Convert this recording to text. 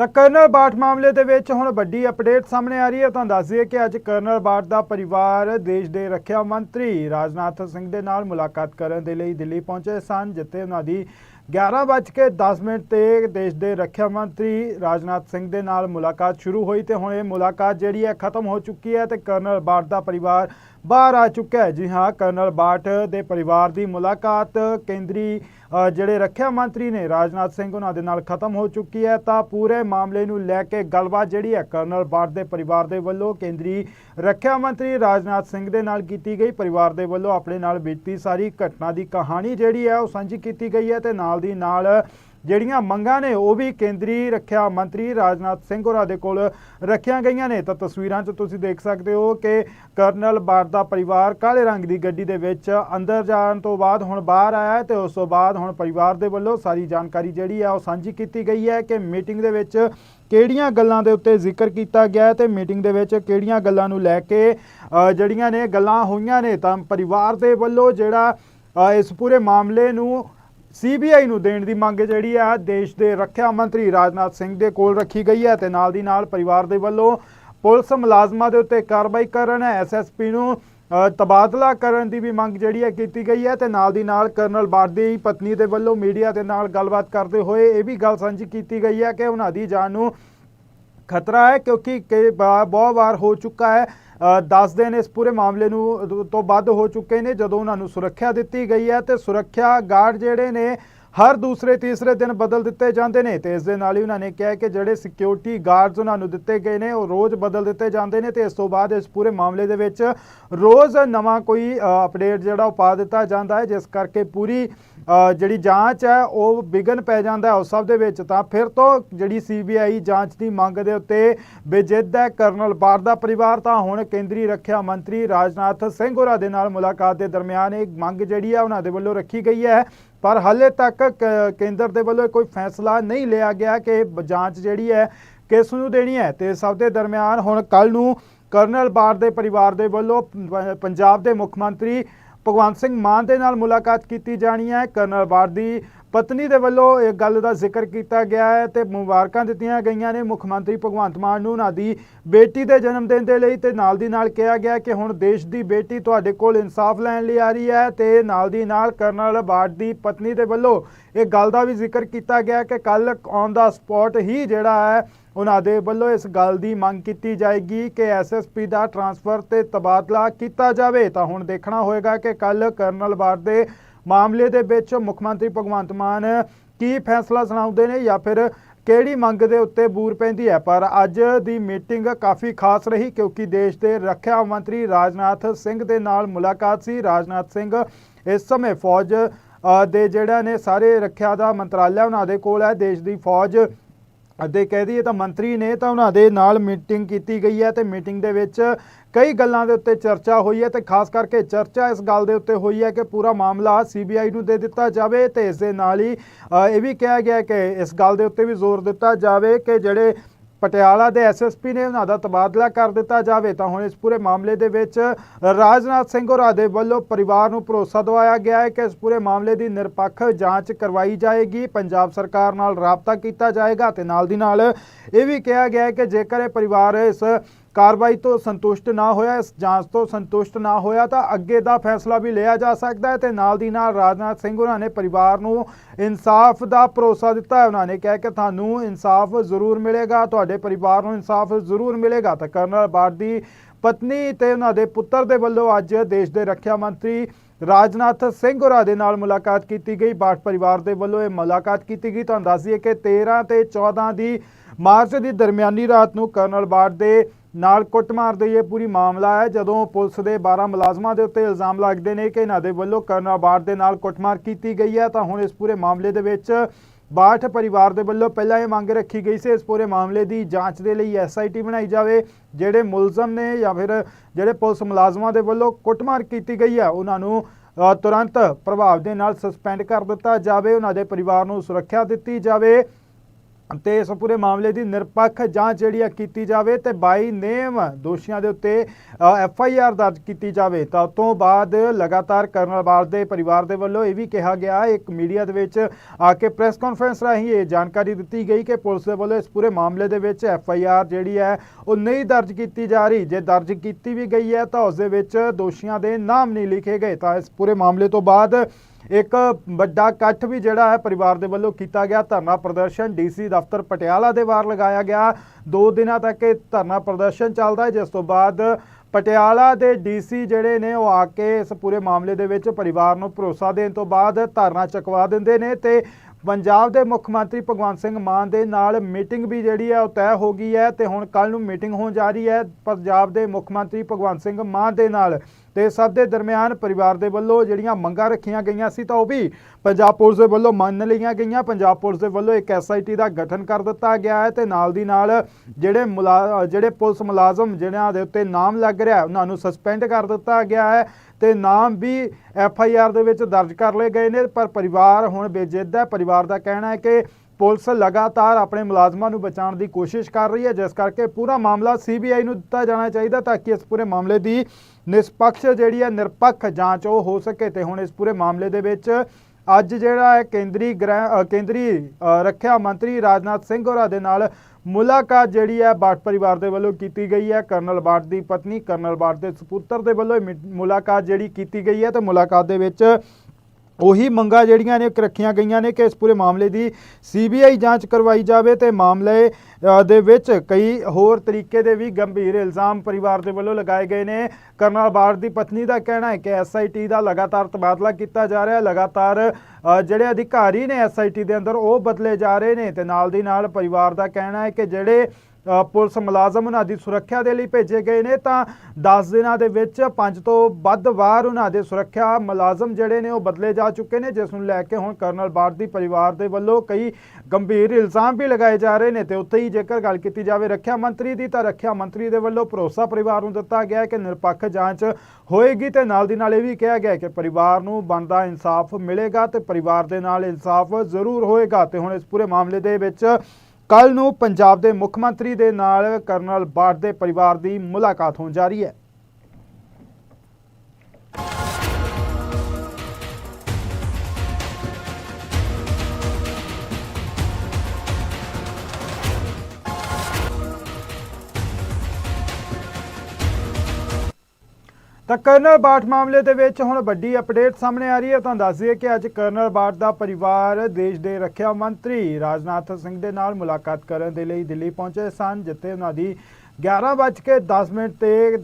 ਤਾਂ ਕਰਨਲ ਬਾਠ ਮਾਮਲੇ ਦੇ ਵਿੱਚ ਹੁਣ ਵੱਡੀ ਅਪਡੇਟ ਸਾਹਮਣੇ ਆ ਰਹੀ ਹੈ। ਤੁਹਾਨੂੰ ਦੱਸ ਦਈਏ ਕਿ ਅੱਜ ਕਰਨਲ ਬਾਠ ਦਾ ਪਰਿਵਾਰ ਦੇਸ਼ ਦੇ ਰੱਖਿਆ ਮੰਤਰੀ ਰਾਜਨਾਥ ਸਿੰਘ ਦੇ ਨਾਲ ਮੁਲਾਕਾਤ ਕਰਨ ਦੇ ਲਈ ਦਿੱਲੀ ਪਹੁੰਚੇ ਸਨ, ਜਿੱਥੇ ਉਹਨਾਂ ਦੀ 11:10 ਮਿੰਟ ਤੇ ਦੇਸ਼ ਦੇ ਰੱਖਿਆ ਮੰਤਰੀ ਰਾਜਨਾਥ ਸਿੰਘ ਦੇ ਨਾਲ ਮੁਲਾਕਾਤ ਸ਼ੁਰੂ ਹੋਈ ਤੇ ਹੁਣ ਇਹ ਮੁਲਾਕਾਤ ਜਿਹੜੀ ਹੈ ਖਤਮ ਹੋ ਚੁੱਕੀ ਹੈ ਤੇ ਕਰਨਲ ਬਾਠ ਦਾ ਪਰਿਵਾਰ ਬਾਹਰ ਆ ਚੁੱਕਾ ਹੈ। ਜੀ ਹਾਂ, ਕਰਨਲ ਬਾਠ ਦੇ ਪਰਿਵਾਰ ਦੀ ਮੁਲਾਕਾਤ ਕੇਂਦਰੀ ਜਿਹੜੇ ਰੱਖਿਆ ਮੰਤਰੀ ਨੇ ਰਾਜਨਾਥ ਸਿੰਘ ਉਹਨਾਂ ਦੇ ਨਾਲ ਖਤਮ ਹੋ ਚੁੱਕੀ ਹੈ। ਤਾਂ ਪੂਰੇ ਮਾਮਲੇ ਨੂੰ ਲੈ ਕੇ ਗੱਲਬਾਤ ਜਿਹੜੀ ਹੈ ਕਰਨਲ ਬਾਠ ਦੇ ਪਰਿਵਾਰ ਦੇ ਵੱਲੋਂ ਕੇਂਦਰੀ ਰੱਖਿਆ ਮੰਤਰੀ ਰਾਜਨਾਥ ਸਿੰਘ ਦੇ ਨਾਲ ਕੀਤੀ ਗਈ। ਪਰਿਵਾਰ ਦੇ ਵੱਲੋਂ ਆਪਣੇ ਨਾਲ ਬੀਤੀ ਸਾਰੀ ਘਟਨਾ ਦੀ ਕਹਾਣੀ ਜਿਹੜੀ ਹੈ ਉਹ ਸਾਂਝੀ ਕੀਤੀ ਗਈ ਹੈ ਤੇ ਨਾਲ ਦੀ ਨਾਲ ਜਿਹੜੀਆਂ ਮੰਗਾਂ ਨੇ ਉਹ ਵੀ ਕੇਂਦਰੀ ਰੱਖਿਆ ਮੰਤਰੀ ਰਾਜਨਾਥ ਸਿੰਘ ਹੋਰਾਂ ਦੇ ਕੋਲ ਰੱਖੀਆਂ ਗਈਆਂ ਨੇ। ਤਾਂ ਤਸਵੀਰਾਂ 'ਚ ਤੁਸੀਂ ਦੇਖ ਸਕਦੇ ਹੋ ਕਿ ਕਰਨਲ ਬਾਠ ਦਾ ਪਰਿਵਾਰ ਕਾਲੇ ਰੰਗ ਦੀ ਗੱਡੀ ਦੇ ਵਿੱਚ ਅੰਦਰ ਜਾਣ ਤੋਂ ਬਾਅਦ ਹੁਣ ਬਾਹਰ ਆਇਆ ਹੈ ਤੇ ਉਸ ਤੋਂ ਬਾਅਦ ਹੁਣ ਪਰਿਵਾਰ ਦੇ ਵੱਲੋਂ ਸਾਰੀ ਜਾਣਕਾਰੀ ਜਿਹੜੀ ਹੈ ਉਹ ਸਾਂਝੀ ਕੀਤੀ ਗਈ ਹੈ ਕਿ ਮੀਟਿੰਗ ਦੇ ਵਿੱਚ ਕਿਹੜੀਆਂ ਗੱਲਾਂ ਦੇ ਉੱਤੇ ਜ਼ਿਕਰ ਕੀਤਾ ਗਿਆ ਹੈ ਤੇ ਮੀਟਿੰਗ ਦੇ ਵਿੱਚ ਕਿਹੜੀਆਂ ਗੱਲਾਂ ਨੂੰ ਲੈ ਕੇ ਜਿਹੜੀਆਂ ਨੇ ਗੱਲਾਂ ਹੋਈਆਂ ਨੇ। ਤਾਂ ਪਰਿਵਾਰ ਦੇ ਵੱਲੋਂ ਜਿਹੜਾ ਇਸ ਪੂਰੇ ਮਾਮਲੇ ਨੂੰ ਸੀਬੀਆਈ ਨੂੰ ਦੇਣ ਦੀ ਮੰਗ ਜਿਹੜੀ ਆ, ਦੇਸ਼ ਦੇ ਰੱਖਿਆ ਮੰਤਰੀ ਰਾਜਨਾਥ ਸਿੰਘ ਦੇ ਕੋਲ ਰੱਖੀ ਗਈ ਹੈ ਤੇ ਨਾਲ ਦੀ ਨਾਲ ਪਰਿਵਾਰ ਦੇ ਵੱਲੋਂ ਪੁਲਿਸ ਮੁਲਾਜ਼ਮਾਂ ਦੇ ਉੱਤੇ ਕਾਰਵਾਈ ਕਰਨ ਐਸਐਸਪੀ ਨੂੰ ਤਬਾਦਲਾ ਕਰਨ ਦੀ ਵੀ ਮੰਗ ਜਿਹੜੀ ਹੈ ਕੀਤੀ ਗਈ ਹੈ ਤੇ ਨਾਲ ਦੀ ਨਾਲ ਕਰਨਲ ਬਾਠ ਦੀ ਪਤਨੀ ਦੇ ਵੱਲੋਂ ਮੀਡੀਆ ਦੇ ਨਾਲ ਗੱਲਬਾਤ ਕਰਦੇ ਹੋਏ ਇਹ ਵੀ ਗੱਲ ਸਾਂਝੀ ਕੀਤੀ ਗਈ ਹੈ ਕਿ ਉਹਨਾਂ ਦੀ ਜਾਨ ਨੂੰ ਖਤਰਾ ਹੈ ਕਿਉਂਕਿ ਕਈ ਬਾ- ਬਹੁਤ ਵਾਰ ਹੋ ਚੁੱਕਾ ਹੈ 10 ਦਿਨ ਇਸ ਪੂਰੇ ਮਾਮਲੇ ਨੂੰ ਤੋਂ ਵੱਧ ਹੋ ਚੁੱਕੇ ਨੇ, ਜਦੋਂ ਉਹਨਾਂ ਨੂੰ ਸੁਰੱਖਿਆ ਦਿੱਤੀ ਗਈ ਹੈ ਤੇ ਸੁਰੱਖਿਆ ਗਾਰਡ ਜਿਹੜੇ ਨੇ ਹਰ ਦੂਸਰੇ ਤੀਸਰੇ ਦਿਨ ਬਦਲ ਦਿੱਤੇ ਜਾਂਦੇ ਨੇ ਤੇ ਇਸ ਦੇ ਨਾਲ ਹੀ ਉਹਨਾਂ ਨੇ ਕਿਹਾ ਕਿ ਜਿਹੜੇ ਸਿਕਿਉਰਿਟੀ ਗਾਰਡਸ ਉਹਨਾਂ ਨੂੰ ਦਿੱਤੇ ਗਏ ਨੇ, ਉਹ ਰੋਜ਼ ਬਦਲ ਦਿੱਤੇ ਜਾਂਦੇ ਨੇ ਤੇ ਇਸ ਤੋਂ ਬਾਅਦ ਇਸ ਪੂਰੇ ਮਾਮਲੇ ਦੇ ਵਿੱਚ ਰੋਜ਼ ਨਵਾਂ ਕੋਈ ਅਪਡੇਟ ਜਿਹੜਾ ਉਹ ਪਾ ਦਿੱਤਾ ਜਾਂਦਾ ਹੈ, ਜਿਸ ਕਰਕੇ ਪੂਰੀ ਜਿਹੜੀ ਜਾਂਚ ਹੈ, ਉਹ ਵਿਗਨ ਪੈ ਜਾਂਦਾ ਉਸ ਸਭ ਦੇ ਵਿੱਚ। ਤਾਂ ਫਿਰ ਤੋਂ ਜਿਹੜੀ ਸੀਬੀਆਈ ਜਾਂਚ ਦੀ ਮੰਗ ਦੇ ਉੱਤੇ ਬੇਜਿੱਦ ਹੈ ਕਰਨਲ ਬਾਰ ਦਾ ਪਰਿਵਾਰ, ਤਾਂ ਹੁਣ ਕੇਂਦਰੀ ਰੱਖਿਆ ਮੰਤਰੀ ਰਾਜਨਾਥ ਸਿੰਘ ਹੋਰਾਂ ਦੇ ਨਾਲ ਮੁਲਾਕਾਤ ਦੇ ਦਰਮਿਆਨ ਇਹ ਮੰਗ ਜਿਹੜੀ ਹੈ ਉਹਨਾਂ ਦੇ ਵੱਲੋਂ ਰੱਖੀ ਗਈ ਹੈ। ਪਰ ਹਾਲੇ ਤੱਕ ਕ- ਕੇਂਦਰ ਦੇ ਵੱਲੋਂ ਕੋਈ ਫੈਸਲਾ ਨਹੀਂ ਲਿਆ ਗਿਆ ਕਿ ਜਾਂਚ ਜਿਹੜੀ ਹੈ ਕਿਸ ਨੂੰ ਦੇਣੀ ਹੈ। ਤੇ ਸਭ ਦੇ ਦਰਮਿਆਨ ਹੁਣ ਕੱਲ ਨੂੰ ਕਰਨਲ ਬਾਰ ਦੇ ਪਰਿਵਾਰ ਦੇ ਵੱਲੋਂ ਪੰਜਾਬ ਦੇ ਮੁੱਖ ਮੰਤਰੀ ਭਗਵੰਤ ਸਿੰਘ ਮਾਨ ਦੇ ਨਾਲ ਮੁਲਾਕਾਤ ਕੀਤੀ ਜਾਣੀ ਹੈ। ਕਰਨਲ ਬਾਰ ਦੀ ਪਤਨੀ ਦੇ ਵੱਲੋਂ ਇਹ ਗੱਲ ਦਾ ਜ਼ਿਕਰ ਕੀਤਾ ਗਿਆ ਹੈ ਤੇ ਮੁਬਾਰਕਾਂ ਦਿੱਤੀਆਂ ਗਈਆਂ ਨੇ ਮੁੱਖ ਮੰਤਰੀ ਭਗਵੰਤ ਮਾਨ ਨੂੰ, ਉਹਨਾਂ ਦੀ ਬੇਟੀ ਦੇ ਜਨਮ ਦਿਨ ਦੇ ਲਈ ਤੇ ਨਾਲ ਦੀ ਨਾਲ ਕਿਹਾ ਗਿਆ ਕਿ ਹੁਣ ਦੇਸ਼ ਦੀ ਬੇਟੀ ਤੁਹਾਡੇ ਕੋਲ ਇਨਸਾਫ ਲੈਣ ਲਈ ਆ ਰਹੀ ਹੈ ਤੇ ਨਾਲ ਦੀ ਨਾਲ ਕਰਨਲ ਬਾਠ ਦੀ ਪਤਨੀ ਦੇ ਵੱਲੋਂ ਇਹ ਗੱਲ ਦਾ ਵੀ ਜ਼ਿਕਰ ਕੀਤਾ ਗਿਆ ਕਿ ਕੱਲ ਔਨ ਦਾ ਸਪੌਟ ਹੀ ਜਿਹੜਾ ਹੈ, ਉਹਨਾਂ ਦੇ ਵੱਲੋਂ ਇਸ ਗੱਲ ਦੀ ਮੰਗ ਕੀਤੀ ਜਾਏਗੀ ਕਿ ਐਸਐਸਪੀ ਦਾ ਟ੍ਰਾਂਸਫਰ ਤੇ ਤਬਾਦਲਾ ਕੀਤਾ ਜਾਵੇ। ਤਾਂ ਹੁਣ ਦੇਖਣਾ ਹੋਏਗਾ ਕਿ ਕੱਲ ਕਰਨਲ ਬਾਠ ਦੇ ਮਾਮਲੇ ਦੇ ਵਿੱਚ ਮੁੱਖ ਮੰਤਰੀ ਭਗਵੰਤ ਮਾਨ ਕੀ ਫੈਸਲਾ ਸੁਣਾਉਂਦੇ ਨੇ ਜਾਂ ਫਿਰ ਕਿਹੜੀ ਮੰਗ ਦੇ ਉੱਤੇ ਬੂਰ ਪੈਂਦੀ ਹੈ? ਪਰ ਅੱਜ ਦੀ ਮੀਟਿੰਗ ਕਾਫੀ ਖਾਸ ਰਹੀ ਕਿਉਂਕਿ ਦੇਸ਼ ਦੇ ਰੱਖਿਆ ਮੰਤਰੀ ਰਾਜਨਾਥ ਸਿੰਘ ਦੇ ਨਾਲ ਮੁਲਾਕਾਤ ਸੀ। ਰਾਜਨਾਥ ਸਿੰਘ ਇਸ ਸਮੇਂ ਫੌਜ ਦੇ ਜਿਹੜਾ ਨੇ ਸਾਰੇ ਰੱਖਿਆ ਦਾ ਮੰਤਰਾਲਾ ਉਹਨਾਂ ਦੇ ਕੋਲ ਹੈ। ਦੇਸ਼ ਦੀ ਫੌਜ ਅਤੇ ਕਹਿ ਦਈਏ ਤਾਂ ਮੰਤਰੀ ਨੇ ਤਾਂ ਉਹਨਾਂ ਦੇ ਨਾਲ ਮੀਟਿੰਗ ਕੀਤੀ ਗਈ ਹੈ ਤੇ ਮੀਟਿੰਗ ਦੇ ਵਿੱਚ ਕਈ ਗੱਲਾਂ ਦੇ ਉੱਤੇ ਚਰਚਾ ਹੋਈ ਹੈ ਤੇ ਖਾਸ ਕਰਕੇ ਚਰਚਾ ਇਸ ਗੱਲ ਦੇ ਉੱਤੇ ਹੋਈ ਹੈ ਕਿ ਪੂਰਾ ਮਾਮਲਾ ਸੀਬੀਆਈ ਨੂੰ ਦੇ ਦਿੱਤਾ ਜਾਵੇ ਤੇ ਇਸ ਦੇ ਨਾਲ ਹੀ ਇਹ ਵੀ ਕਿਹਾ ਗਿਆ ਕਿ ਇਸ ਗੱਲ ਦੇ ਉੱਤੇ ਵੀ ਜ਼ੋਰ ਦਿੱਤਾ ਜਾਵੇ ਕਿ ਜਿਹੜੇ ਪਟਿਆਲਾ ਦੇ ਐਸਐਸਪੀ ਨੇ ਉਹਨਾਂ ਦਾ ਤਬਾਦਲਾ ਕਰ ਦਿੱਤਾ ਜਾਵੇ ਤਾਂ ਹੁਣ ਇਸ ਪੂਰੇ ਮਾਮਲੇ ਦੇ ਵਿੱਚ ਰਾਜਨਾਥ ਸਿੰਘ ਹੋਰਾਂ ਦੇ ਵੱਲੋਂ ਪਰਿਵਾਰ ਨੂੰ ਭਰੋਸਾ ਦਵਾਇਆ ਗਿਆ ਹੈ ਕਿ ਇਸ ਪੂਰੇ ਮਾਮਲੇ ਦੀ ਨਿਰਪੱਖ ਜਾਂਚ ਕਰਵਾਈ ਜਾਏਗੀ। ਪੰਜਾਬ ਸਰਕਾਰ ਨਾਲ ਰਾਬਤਾ ਕੀਤਾ ਜਾਏਗਾ ਤੇ ਨਾਲ ਦੀ ਨਾਲ ਇਹ ਵੀ ਕਿਹਾ ਗਿਆ ਹੈ ਕਿ ਜੇਕਰ ਇਹ ਪਰਿਵਾਰ ਇਸ ਕਾਰਵਾਈ ਤੋਂ ਸੰਤੁਸ਼ਟ ਨਾ ਹੋਇਆ, ਇਸ ਜਾਂਚ ਤੋਂ ਸੰਤੁਸ਼ਟ ਨਾ ਹੋਇਆ ਤਾਂ ਅੱਗੇ ਦਾ ਫੈਸਲਾ ਵੀ ਲਿਆ ਜਾ ਸਕਦਾ ਹੈ ਤੇ ਨਾਲ ਦੀ ਨਾਲ ਰਾਜਨਾਥ ਸਿੰਘ ਉਹਨਾਂ ਨੇ ਪਰਿਵਾਰ ਨੂੰ ਇਨਸਾਫ ਦਾ ਭਰੋਸਾ ਦਿੱਤਾ ਉਹਨਾਂ ਨੇ ਕਿਹਾ ਕਿ ਤੁਹਾਨੂੰ ਇਨਸਾਫ ਜ਼ਰੂਰ ਮਿਲੇਗਾ, ਤੁਹਾਡੇ ਪਰਿਵਾਰ ਨੂੰ ਇਨਸਾਫ ਜ਼ਰੂਰ ਮਿਲੇਗਾ ਤਾਂ ਕਰਨਲ ਬਾਠ ਦੀ ਪਤਨੀ ਤੇ ਉਹਨਾਂ ਦੇ ਪੁੱਤਰ ਦੇ ਵੱਲੋਂ ਅੱਜ ਦੇਸ਼ ਦੇ ਰੱਖਿਆ ਮੰਤਰੀ ਰਾਜਨਾਥ ਸਿੰਘ ਹੋਰਾਂ ਦੇ ਨਾਲ ਮੁਲਾਕਾਤ ਕੀਤੀ ਗਈ। ਬਾਠ ਪਰਿਵਾਰ ਦੇ ਵੱਲੋਂ ਇਹ ਮੁਲਾਕਾਤ ਕੀਤੀ ਗਈ। ਤੁਹਾਨੂੰ ਦੱਸ ਦਈਏ ਕਿ 13 ਤੇ 14 ਦੀ ਮਾਰਚ ਦੀ ਦਰਮਿਆਨੀ ਰਾਤ ਨੂੰ ਕਰਨਲ ਬਾਠ ਦੇ ਨਾਲ ਕੁੱਟਮਾਰ ਦੇ ਇਹ ਪੂਰੀ ਮਾਮਲਾ ਹੈ। ਜਦੋਂ ਪੁਲਿਸ ਦੇ 12 ਮੁਲਾਜ਼ਮਾਂ ਦੇ ਉੱਤੇ ਇਲਜ਼ਾਮ ਲੱਗਦੇ ਨੇ ਕਿ ਇਹਨਾਂ ਦੇ ਵੱਲੋਂ ਕਰਨਲ ਬਾਠ ਦੇ ਨਾਲ ਕੁੱਟਮਾਰ ਕੀਤੀ ਗਈ ਹੈ, ਤਾਂ ਹੁਣ ਇਸ ਪੂਰੇ ਮਾਮਲੇ ਦੇ ਵਿੱਚ ਬਾਠ ਪਰਿਵਾਰ ਦੇ ਵੱਲੋਂ ਪਹਿਲਾਂ ਇਹ ਮੰਗ ਰੱਖੀ ਗਈ ਸੀ, ਇਸ ਪੂਰੇ ਮਾਮਲੇ ਦੀ ਜਾਂਚ ਦੇ ਲਈ ਐਸਆਈਟੀ ਬਣਾਈ ਜਾਵੇ। ਜਿਹੜੇ ਮੁਲਜ਼ਮ ਨੇ ਜਾਂ ਫਿਰ ਜਿਹੜੇ ਪੁਲਿਸ ਮੁਲਾਜ਼ਮਾਂ ਦੇ ਵੱਲੋਂ ਕੁੱਟਮਾਰ ਕੀਤੀ ਗਈ ਹੈ, ਉਹਨਾਂ ਨੂੰ ਤੁਰੰਤ ਪ੍ਰਭਾਵ ਦੇ ਨਾਲ ਸਸਪੈਂਡ ਕਰ ਦਿੱਤਾ ਜਾਵੇ। ਉਹਨਾਂ ਦੇ ਪਰਿਵਾਰ ਨੂੰ ਸੁਰੱਖਿਆ ਦਿੱਤੀ ਜਾਵੇ। ਤੇ ਇਸ ਪੂਰੇ ਮਾਮਲੇ ਦੀ ਨਿਰਪੱਖ ਜਾਂਚ ਜਿਹੜੀ ਹੈ ਕੀਤੀ ਜਾਵੇ ਤੇ ਬਾਈ ਨੇਮ ਦੋਸ਼ੀਆਂ ਦੇ ਉੱਤੇ ਐਫ ਆਈ ਆਰ ਦਰਜ ਕੀਤੀ ਜਾਵੇ। ਤਾਂ ਉਸ ਤੋਂ ਬਾਅਦ ਲਗਾਤਾਰ ਕਰਨਲ ਬਾਲ ਦੇ ਪਰਿਵਾਰ ਦੇ ਵੱਲੋਂ ਇਹ ਵੀ ਕਿਹਾ ਗਿਆ, ਇੱਕ ਮੀਡੀਆ ਦੇ ਵਿੱਚ ਆ ਕੇ ਪ੍ਰੈਸ ਕਾਨਫਰੰਸ ਰਾਹੀਂ ਇਹ ਜਾਣਕਾਰੀ ਦਿੱਤੀ ਗਈ ਕਿ ਪੁਲਿਸ ਦੇ ਵੱਲੋਂ ਇਸ ਪੂਰੇ ਮਾਮਲੇ ਦੇ ਵਿੱਚ ਐਫ ਆਈ ਆਰ ਜਿਹੜੀ ਹੈ, ਉਹ ਨਹੀਂ ਦਰਜ ਕੀਤੀ ਜਾ ਰਹੀ। ਜੇ ਦਰਜ ਕੀਤੀ ਵੀ ਗਈ ਹੈ ਤਾਂ ਉਸ ਦੇ ਵਿੱਚ ਦੋਸ਼ੀਆਂ ਦੇ ਨਾਮ ਨਹੀਂ ਲਿਖੇ ਗਏ। ਤਾਂ ਇਸ ਪੂਰੇ ਮਾਮਲੇ ਤੋਂ ਬਾਅਦ ਇੱਕ ਵੱਡਾ ਇਕੱਠ ਵੀ ਜਿਹੜਾ ਹੈ ਪਰਿਵਾਰ ਦੇ ਵੱਲੋਂ ਕੀਤਾ ਗਿਆ। ਧਰਨਾ ਪ੍ਰਦਰਸ਼ਨ ਡੀਸੀ ਦਫ਼ਤਰ ਪਟਿਆਲਾ ਦੇ ਬਾਹਰ ਲਗਾਇਆ ਗਿਆ। ਦੋ ਦਿਨਾਂ ਤੱਕ ਇਹ ਧਰਨਾ ਪ੍ਰਦਰਸ਼ਨ ਚੱਲਦਾ ਹੈ, ਜਿਸ ਤੋਂ ਬਾਅਦ ਪਟਿਆਲਾ ਦੇ ਡੀਸੀ ਜਿਹੜੇ ਨੇ ਉਹ ਆ ਕੇ ਇਸ ਪੂਰੇ ਮਾਮਲੇ ਦੇ ਵਿੱਚ ਪਰਿਵਾਰ ਨੂੰ ਭਰੋਸਾ ਦੇਣ ਤੋਂ ਬਾਅਦ ਧਰਨਾ ਚੁਕਵਾ ਦਿੰਦੇ ਨੇ ਤੇ ਪੰਜਾਬ ਦੇ ਮੁੱਖ ਮੰਤਰੀ ਭਗਵੰਤ ਸਿੰਘ ਮਾਨ ਦੇ ਨਾਲ ਮੀਟਿੰਗ ਵੀ ਜਿਹੜੀ ਹੈ ਉਹ ਤੈਅ ਹੋ ਗਈ ਹੈ ਤੇ ਹੁਣ ਕੱਲ ਨੂੰ ਮੀਟਿੰਗ ਹੋਣ ਜਾ ਰਹੀ ਹੈ। ਪੰਜਾਬ ਦੇ ਮੁੱਖ ਮੰਤਰੀ ਭਗਵੰਤ ਸਿੰਘ ਮਾਨ ਦੇ ਨਾਲ ਤੇ ਸਭ ਦੇ ਦਰਮਿਆਨ ਪਰਿਵਾਰ ਦੇ ਵੱਲੋਂ ਜਿਹੜੀਆਂ ਮੰਗਾਂ ਰੱਖੀਆਂ ਗਈਆਂ ਸੀ ਤਾਂ ਉਹ ਵੀ ਪੰਜਾਬ ਪੁਲਿਸ ਦੇ ਵੱਲੋਂ ਮੰਨ ਲਈਆਂ ਗਈਆਂ। ਪੰਜਾਬ ਪੁਲਿਸ ਦੇ ਵੱਲੋਂ ਇੱਕ ਐਸਆਈਟੀ ਦਾ ਗਠਨ ਕਰ ਦਿੱਤਾ ਗਿਆ ਹੈ ਤੇ ਨਾਲ ਦੀ ਨਾਲ ਜਿਹੜੇ ਮੁਲਾ- ਜਿਹੜੇ ਪੁਲਿਸ ਮੁਲਾਜ਼ਮ ਜਿਨ੍ਹਾਂ ਦੇ ਉੱਤੇ ਨਾਮ ਲੱਗ ਰਿਹਾ ਉਹਨਾਂ ਨੂੰ ਸਸਪੈਂਡ ਕਰ ਦਿੱਤਾ ਗਿਆ ਹੈ ਤੇ ਨਾਮ ਵੀ ਐਫ ਆਈ ਆਰ ਦੇ ਵਿੱਚ ਦਰਜ ਕਰ ਲਏ ਗਏ ਨੇ। ਪਰ ਪਰਿਵਾਰ ਹੁਣ ਬੇਜਿੱਦ ਹੈ। ਪਰਿਵਾਰ ਦਾ ਕਹਿਣਾ ਹੈ ਕਿ ਪੁਲਿਸ ਲਗਾਤਾਰ ਆਪਣੇ ਮੁਲਾਜ਼ਮਾਂ ਨੂੰ ਬਚਾਉਣ ਦੀ ਕੋਸ਼ਿਸ਼ ਕਰ ਰਹੀ ਹੈ, ਜਿਸ ਕਰਕੇ ਪੂਰਾ ਮਾਮਲਾ ਸੀਬੀਆਈ ਨੂੰ ਦਿੱਤਾ ਜਾਣਾ ਚਾਹੀਦਾ ਤਾਂ ਕਿ ਇਸ ਪੂਰੇ ਮਾਮਲੇ ਦੀ ਨਿਸ਼ਪਕਸ਼ ਜਿਹੜੀ ਹੈ, ਨਿਰਪੱਖ ਜਾਂਚ ਉਹ ਹੋ ਸਕੇ। ਤੇ ਹੁਣ ਇਸ ਪੂਰੇ ਮਾਮਲੇ ਦੇ ਵਿੱਚ ਅੱਜ ਜਿਹੜਾ ਹੈ, ਕੇਂਦਰੀ ਗ੍ਰਹਿ ਕੇਂਦਰੀ ਰੱਖਿਆ ਮੰਤਰੀ ਰਾਜਨਾਥ ਸਿੰਘ ਹੋਰਾਂ ਦੇ ਨਾਲ ਮੁਲਾਕਾਤ ਜਿਹੜੀ ਹੈ, ਬਾਟ ਪਰਿਵਾਰ ਦੇ ਵੱਲੋਂ ਕੀਤੀ ਗਈ ਹੈ। ਕਰਨਲ ਬਾਟ ਦੀ ਪਤਨੀ ਕਰਨਲ ਬਾਟ ਦੇ ਸੁਪੁੱਤਰ ਦੇ ਵੱਲੋਂ ਇਹ ਮੁਲਾਕਾਤ ਜਿਹੜੀ ਕੀਤੀ ਗਈ ਹੈ। ਤੇ ਮੁਲਾਕਾਤ ਦੇ ਵਿੱਚ ਉਹੀ ਮੰਗਾਂ ਜਿਹੜੀਆਂ ਨੇ ਰੱਖੀਆਂ ਗਈਆਂ ਨੇ ਕਿ ਇਸ ਪੂਰੇ ਮਾਮਲੇ ਦੀ ਸੀਬੀਆਈ ਜਾਂਚ ਕਰਵਾਈ ਜਾਵੇ ਤੇ ਮਾਮਲੇ ਦੇ ਵਿੱਚ ਕਈ ਹੋਰ ਤਰੀਕੇ ਦੇ ਵੀ ਗੰਭੀਰ ਇਲਜ਼ਾਮ ਪਰਿਵਾਰ ਦੇ ਵੱਲੋਂ ਲਗਾਏ ਗਏ ਨੇ। ਕਰਨਲ ਬਾਰ ਦੀ ਪਤਨੀ ਦਾ ਕਹਿਣਾ ਹੈ ਕਿ ਐਸਆਈਟੀ ਦਾ ਲਗਾਤਾਰ ਤਬਾਦਲਾ ਕੀਤਾ ਜਾ ਰਿਹਾ ਹੈ। ਲਗਾਤਾਰ ਜਿਹੜੇ ਅਧਿਕਾਰੀ ਨੇ ਐਸਆਈਟੀ ਦੇ ਅੰਦਰ ਉਹ ਬਦਲੇ ਜਾ ਰਹੇ ਨੇ ਤੇ ਨਾਲ ਦੀ ਨਾਲ ਪਰਿਵਾਰ ਦਾ ਕਹਿਣਾ ਹੈ ਕਿ ਜਿਹੜੇ ਪੁਲਿਸ ਮੁਲਾਜ਼ਮ ਉਹਨਾਂ ਦੀ ਸੁਰੱਖਿਆ ਦੇ ਲਈ ਭੇਜੇ ਗਏ ਨੇ। ਤਾਂ 10 ਦਿਨਾਂ ਦੇ ਵਿੱਚ ਪੰਜ ਤੋਂ ਵੱਧ ਵਾਰ ਉਹਨਾਂ ਦੇ ਸੁਰੱਖਿਆ ਮੁਲਾਜ਼ਮ ਜਿਹੜੇ ਨੇ ਉਹ ਬਦਲੇ ਜਾ ਚੁੱਕੇ ਨੇ, ਜਿਸ ਨੂੰ ਲੈ ਕੇ ਹੁਣ ਕਰਨਲ ਬਾੜ ਦੀ ਪਰਿਵਾਰ ਦੇ ਵੱਲੋਂ ਕਈ ਗੰਭੀਰ ਇਲਜ਼ਾਮ ਵੀ ਲਗਾਏ ਜਾ ਰਹੇ ਨੇ ਤੇ ਉੱਥੇ ਹੀ ਜੇਕਰ ਗੱਲ ਕੀਤੀ ਜਾਵੇ ਰੱਖਿਆ ਮੰਤਰੀ ਦੀ, ਤਾਂ ਰੱਖਿਆ ਮੰਤਰੀ ਦੇ ਵੱਲੋਂ ਭਰੋਸਾ ਪਰਿਵਾਰ ਨੂੰ ਦਿੱਤਾ ਗਿਆ ਕਿ ਨਿਰਪੱਖ ਜਾਂਚ ਹੋਏਗੀ ਤੇ ਨਾਲ ਦੀ ਨਾਲ ਇਹ ਵੀ ਕਿਹਾ ਗਿਆ ਕਿ ਪਰਿਵਾਰ ਨੂੰ ਬਣਦਾ ਇਨਸਾਫ ਮਿਲੇਗਾ ਤੇ ਪਰਿਵਾਰ ਦੇ ਨਾਲ ਇਨਸਾਫ ਜ਼ਰੂਰ ਹੋਏਗਾ। ਤੇ ਹੁਣ ਇਸ ਪੂਰੇ ਮਾਮਲੇ ਦੇ ਵਿੱਚ ਕੱਲ ਨੂੰ ਪੰਜਾਬ ਦੇ ਮੁੱਖ ਮੰਤਰੀ ਦੇ ਨਾਲ ਕਰਨਲ ਬਾੜ ਦੇ ਪਰਿਵਾਰ ਦੀ ਮੁਲਾਕਾਤ ਹੋਣ ਜਾ ਰਹੀ ਹੈ। ਤਾਂ ਕਰਨਲ ਬਾਠ ਮਾਮਲੇ ਦੇ ਵਿੱਚ ਹੁਣ ਵੱਡੀ ਅਪਡੇਟ ਸਾਹਮਣੇ ਆ ਰਹੀ ਹੈ। ਤੁਹਾਨੂੰ ਦੱਸ ਦਈਏ ਕਿ ਅੱਜ ਕਰਨਲ ਬਾਠ ਦਾ ਪਰਿਵਾਰ ਦੇਸ਼ ਦੇ ਰੱਖਿਆ ਮੰਤਰੀ ਰਾਜਨਾਥ ਸਿੰਘ ਦੇ ਨਾਲ ਮੁਲਾਕਾਤ ਕਰਨ ਦੇ ਲਈ ਦਿੱਲੀ ਪਹੁੰਚੇ ਸਨ, ਜਿੱਥੇ ਉਹਨਾਂ ਦੀ 11:10 ਮਿੰਟ ਤੇ